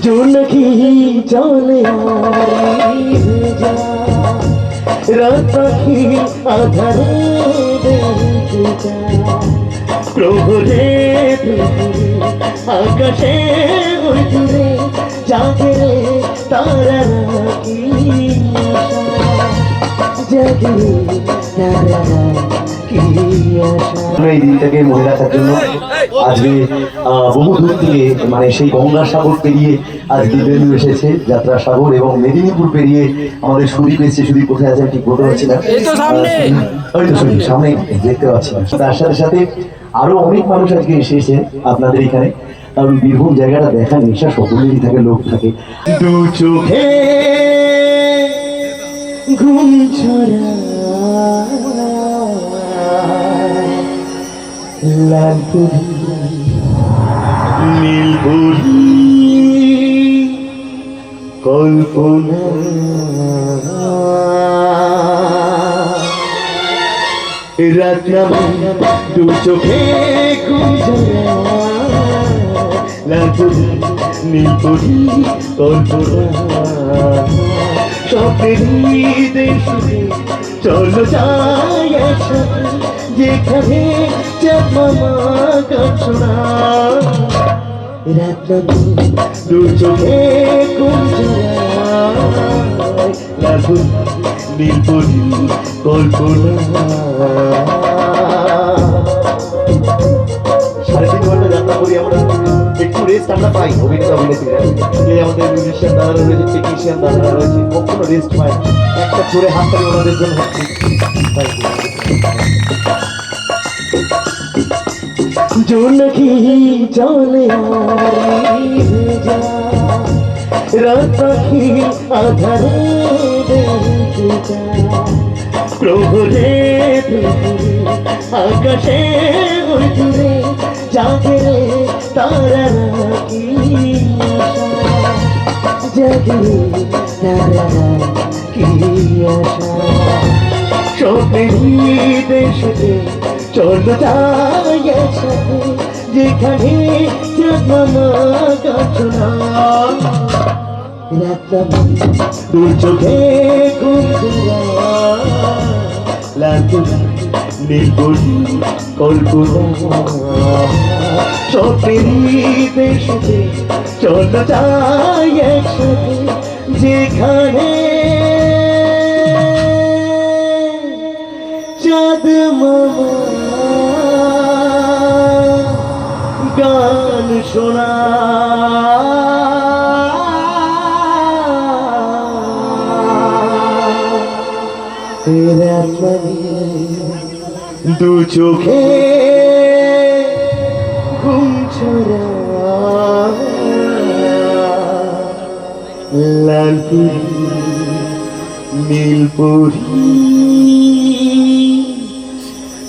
জোনকি চলে রাত পাখি আধারে প্রভুরে আকাশে ওই জাগে তারা কি জাগে তারা এই দিনটাকে রাখার জন্য আজকে বহু দূর থেকে মানে সেই গঙ্গা সাগর পেরিয়ে আজকে বেলু এসেছে যাত্রা সাগর এবং মেদিনীপুর পেরিয়ে আমাদের সুদীপ এসেছে। সুদীপ কোথায় আছে ঠিক বলতে পারছি না। ওই তো সুদীপ সামনে দেখতে পাচ্ছি না। তার সাথে সাথে আরও অনেক মানুষ আজকে এসেছে আপনাদের এখানে। কারণ বীরভূম জায়গাটা দেখা নেশা সকলেরই থাকে লোক থাকে। দু চোখে ঘুম ছড়া নীল পুরি কল্পনা রাত নামে দু চোখে নীল পুরি কল্পনা স্বপ্নের দেশে চলো যাই একসাথে যেখানে চাপমা কাছনা রাত দু চোখে ঘুম লাগু নীলপুরি কল্পনা সাড়ে তিন ঘণ্টা যাত্রা করি আমরা একটু রেস্ট আমরা পাই অভিনেতা একটা চোরে হাত ওনাদের জন্য. জোনকি চলে রাত পাখি আধারে প্রভুরে আকাশে দূরে জাগে তারা কি জাগে তারা কি আশা স্বপ্নেরই দেশে চল একসাথে যেখানে চোখে ঘুম কল্পনা। স্বপ্নেরই দেশে চল যাই একসাথে। যেখানে গান শোনা। দু চোখে ঘুম ছড়া লালপুরি নীলপুরি